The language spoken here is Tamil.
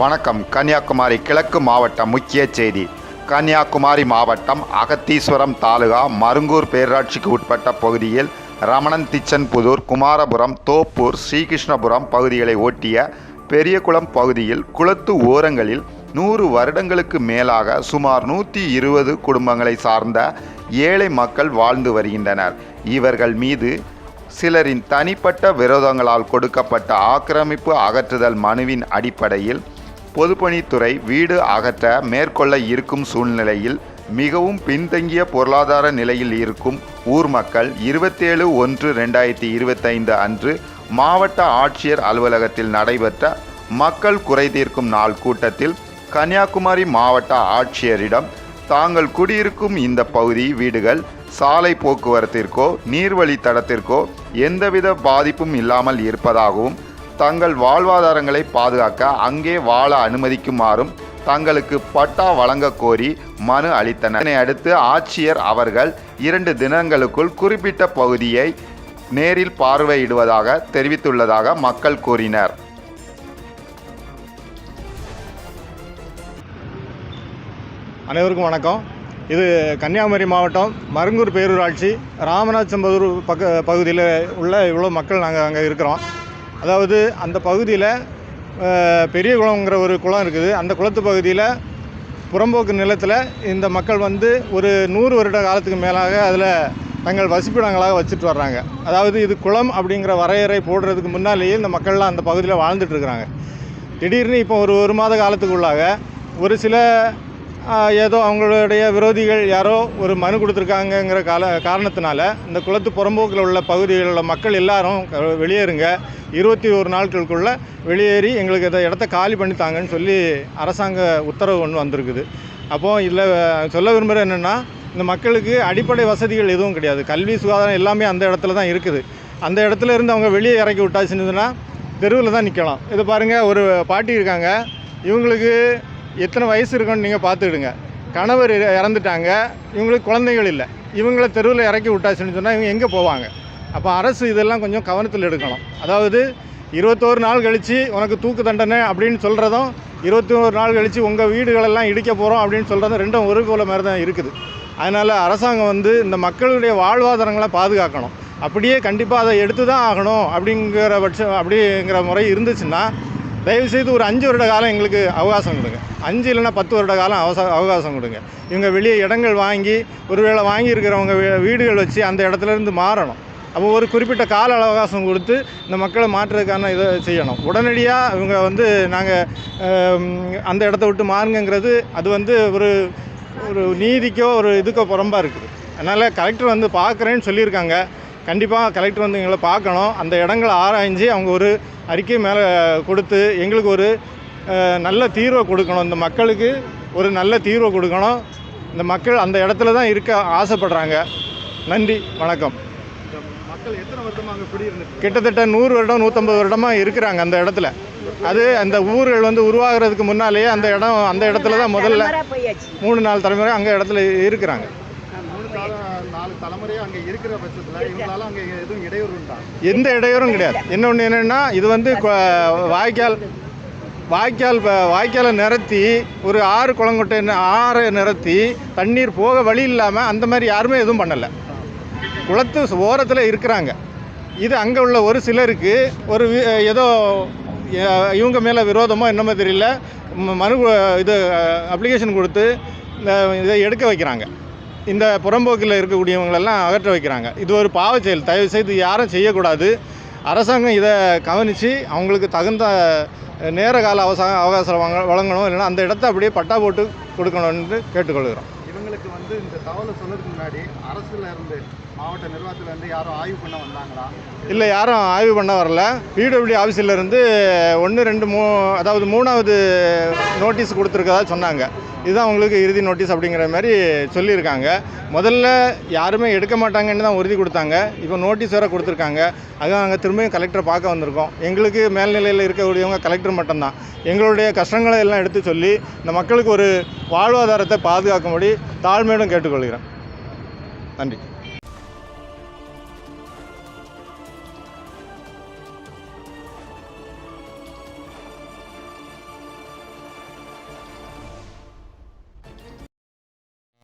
வணக்கம். கன்னியாகுமரி கிழக்கு மாவட்டம் முக்கிய செய்தி. கன்னியாகுமரி மாவட்டம் அகத்தீஸ்வரம் தாலுகா மருங்கூர் பேராட்சிக்கு உட்பட்ட பகுதியில் ரமணன் திச்சன்புதூர் குமாரபுரம் தோப்பூர் ஸ்ரீகிருஷ்ணபுரம் பகுதிகளை ஒட்டிய பெரியகுளம் பகுதியில் குளத்து ஓரங்களில் நூறு வருடங்களுக்கு மேலாக சுமார் நூற்றி இருபது குடும்பங்களை சார்ந்த ஏழை மக்கள் வாழ்ந்து வருகின்றனர். இவர்கள் மீது சிலரின் தனிப்பட்ட விரோதங்களால் கொடுக்கப்பட்ட ஆக்கிரமிப்பு அகற்றுதல் மனுவின் அடிப்படையில் பொதுப்பணித்துறை வீடு அகற்ற மேற்கொள்ள இருக்கும் சூழ்நிலையில் மிகவும் பின்தங்கிய பொருளாதார நிலையில் இருக்கும் ஊர் மக்கள் இருபத்தேழு ஒன்று ரெண்டாயிரத்தி இருபத்தைந்து அன்று மாவட்ட ஆட்சியர் அலுவலகத்தில் நடைபெற்ற மக்கள் குறை தீர்க்கும் நாள் கூட்டத்தில் கன்னியாகுமரி மாவட்ட ஆட்சியரிடம் தாங்கள் குடியிருக்கும் இந்த பகுதி வீடுகள் சாலை போக்குவரத்திற்கோ நீர்வழி தடத்திற்கோ எந்தவித பாதிப்பும் இல்லாமல் இருப்பதாகவும் தங்கள் வாழ்வாதாரங்களை பாதுகாக்க அங்கே வாழ அனுமதிக்குமாறும் தங்களுக்கு பட்டா வழங்க கோரி மனு அளித்தனர். இதனை அடுத்து ஆட்சியர் அவர்கள் இரண்டு தினங்களுக்குள் குறிப்பிட்ட பகுதியை நேரில் பார்வையிடுவதாக தெரிவித்துள்ளதாக மக்கள் கூறினர். அனைவருக்கும் வணக்கம். இது கன்னியாகுமரி மாவட்டம் மருங்கூர் பேரூராட்சி ராமநாதம்பதூர் பக்க பகுதியில் உள்ள இவ்வளோ மக்கள் நாங்கள் அங்கே இருக்கிறோம். அதாவது அந்த பகுதியில் பெரிய குளம்ங்கிற ஒரு குளம் இருக்குது. அந்த குளத்து பகுதியில் புறம்போக்கு நிலத்தில் இந்த மக்கள் வந்து ஒரு நூறு வருட காலத்துக்கு மேலாக அதில் தங்கள் வசிப்பிடங்களாக வச்சுட்டு வர்றாங்க. அதாவது இது குளம் அப்படிங்கிற வரையறை போடுறதுக்கு முன்னாலேயே இந்த மக்கள்லாம் அந்த பகுதியில் வாழ்ந்துட்டு இருக்கிறாங்க. திடீர்னு இப்போ ஒரு ஒரு மாத காலத்துக்குள்ளாக ஒரு சில ஏதோ அவங்களுடைய விரோதிகள் யாரோ ஒரு மனு கொடுத்துருக்காங்கங்கிற கால காரணத்தினால இந்த குளத்து புறம்போக்கில் உள்ள பகுதிகளில் உள்ள மக்கள் எல்லாரும் வெளியேறுங்க. இருபத்தி ஒரு நாட்களுக்குள்ளே வெளியேறி எங்களுக்கு இந்த இடத்த காலி பண்ணித்தாங்கன்னு சொல்லி அரசாங்க உத்தரவு ஒன்று வந்திருக்குது. அப்போது இதில் சொல்ல விரும்புகிற என்னென்னா இந்த மக்களுக்கு அடிப்படை வசதிகள் எதுவும் கிடையாது. கல்வி சுகாதாரம் எல்லாமே அந்த இடத்துல தான் இருக்குது. அந்த இடத்துல இருந்து அவங்க வெளியே இறக்கி விட்டாச்சுன்னு தெருவில் தான் நிற்கலாம் இது பாருங்கள் ஒரு பாட்டி இருக்காங்க. இவங்களுக்கு எத்தனை வயசு இருக்குன்னு நீங்கள் பார்த்துக்கிடுங்க. கணவர் இற- இறந்துட்டாங்க. இவங்களுக்கு குழந்தைகள் இல்லை. இவங்கள தெருவில் இறக்கி விட்டாச்சுன்னு சொன்னால் இவங்க எங்கே போவாங்க? அப்போ அரசு இதெல்லாம் கொஞ்சம் கவனத்தில் எடுக்கணும். அதாவது இருபத்தோரு நாள் கழித்து உனக்கு தூக்கு தண்டனை அப்படின்னு சொல்கிறதும் இருபத்தி ஒரு நாள் கழித்து உங்கள் வீடுகளெல்லாம் இடிக்க போகிறோம் அப்படின்னு சொல்கிறதும் ரெண்டும் ஒரு போல மாதிரி தான் இருக்குது. அதனால் அரசாங்கம் வந்து இந்த மக்களுடைய வாழ்வாதாரங்களை பாதுகாக்கணும். அப்படியே கண்டிப்பாக அதை எடுத்து தான் ஆகணும் அப்படிங்கிற பட்சம் அப்படிங்கிற முறை இருந்துச்சுன்னா தயவுசெய்து ஒரு அஞ்சு வருட காலம் எங்களுக்கு அவகாசம் கொடுங்க. அஞ்சு இல்லைன்னா பத்து வருட காலம் அவச அவகாசம் கொடுங்க. இவங்க வெளியே இடங்கள் வாங்கி ஒருவேளை வாங்கியிருக்கிறவங்க வீடுகள் வச்சு அந்த இடத்துல இருந்து மாறணும். அப்போ ஒரு குறிப்பிட்ட கால அவகாசம் கொடுத்து இந்த மக்களை மாற்றுறதுக்கான இதை செய்யணும். உடனடியாக இவங்க வந்து நாங்கள் அந்த இடத்த விட்டு மாறுங்கங்கிறது அது வந்து ஒரு ஒரு நீதிக்கோ ஒரு இதுக்கோ புறம்பாக இருக்குது. அதனால் கலெக்டர் வந்து பார்க்குறேன்னு சொல்லியிருக்காங்க. கண்டிப்பாக கலெக்டர் வந்து எங்களை பார்க்கணும். அந்த இடங்களை ஆராய்ஞ்சு அவங்க ஒரு அறிக்கை மேலே கொடுத்து எங்களுக்கு ஒரு நல்ல தீர்வை கொடுக்கணும். இந்த மக்களுக்கு ஒரு நல்ல தீர்வை கொடுக்கணும். இந்த மக்கள் அந்த இடத்துல தான் இருக்க ஆசைப்படுறாங்க. நன்றி வணக்கம். மக்கள் எத்தனை குடியிருந்துட்டு கிட்டத்தட்ட நூறு வருடம் நூற்றம்பது வருடமாக இருக்கிறாங்க அந்த இடத்துல. அது அந்த ஊர்கள் வந்து உருவாகிறதுக்கு முன்னாலேயே அந்த இடம் அந்த இடத்துல தான் முதல்ல மூணு நாலு தலைமுறை அங்கே இடத்துல இருக்கிறாங்க. நாலு தலைமுறையாக அங்கே இருக்கிற பட்சத்தில் அங்கே எதுவும் இடையூறு உண்டா? எந்த இடையூறும் கிடையாது. இன்னொன்று என்னென்னா இது வந்து வாய்க்கால் வாய்க்கால் வாய்க்காலை நிரத்தி ஒரு ஆறு குளங்கொட்டை ஆறை நிரத்தி தண்ணீர் போக வழி இல்லாமல் அந்த மாதிரி யாருமே எதுவும் பண்ணலை. குளத்து ஓரத்தில் இருக்கிறாங்க. இது அங்கே உள்ள ஒரு சிலருக்கு ஒரு ஏதோ இவங்க மேலே விரோதமோ என்னமோ தெரியல ம- மனு இது அப்ளிகேஷன் கொடுத்து இந்த இதை எடுக்க வைக்கிறாங்க. இந்த புறம்போக்கில் இருக்கக்கூடியவங்களெல்லாம் அகற்ற வைக்கிறாங்க. இது ஒரு பாவ செயல் தயவு செய்து யாரும் செய்யக்கூடாது. அரசாங்கம் இதை கவனித்து அவங்களுக்கு தகுந்த நேர கால அவசாக அவகாசம் வாங்க வழங்கணும். இல்லைன்னா அந்த இடத்த அப்படியே பட்டா போட்டு கொடுக்கணும்னு கேட்டுக்கொள்கிறோம். இவங்களுக்கு வந்து இந்த தகவலை சொல்கிறதுக்கு முன்னாடி அரசில் இருந்து மாவட்ட நிர்வாகத்திலிருந்து யாரும் ஆய்வு பண்ண வந்தாங்களா? இல்லை யாரும் ஆய்வு பண்ண வரல. பிடபிள்யூ ஆஃபீஸில் இருந்து ஒன்று ரெண்டு மூ அதாவது மூணாவது நோட்டீஸ் கொடுத்துருக்கதா சொன்னாங்க. இதுதான் உங்களுக்கு இறுதி நோட்டீஸ் அப்படிங்கிற மாதிரி சொல்லியிருக்காங்க. முதல்ல யாருமே எடுக்க மாட்டாங்கன்னு தான் உறுதி கொடுத்தாங்க. இப்போ நோட்டீஸ் வேறு கொடுத்துருக்காங்க. அது நாங்கள் திரும்பியும் கலெக்டரை பார்க்க வந்திருக்கோம். எங்களுக்கு மேல்நிலையில் இருக்கக்கூடியவங்க கலெக்டர் மட்டும்தான். எங்களுடைய கஷ்டங்களை எல்லாம் எடுத்து சொல்லி இந்த மக்களுக்கு ஒரு வாழ்வாதாரத்தை பாதுகாக்கும்படி தாழ்மையிடம் கேட்டுக்கொள்கிறேன். நன்றி.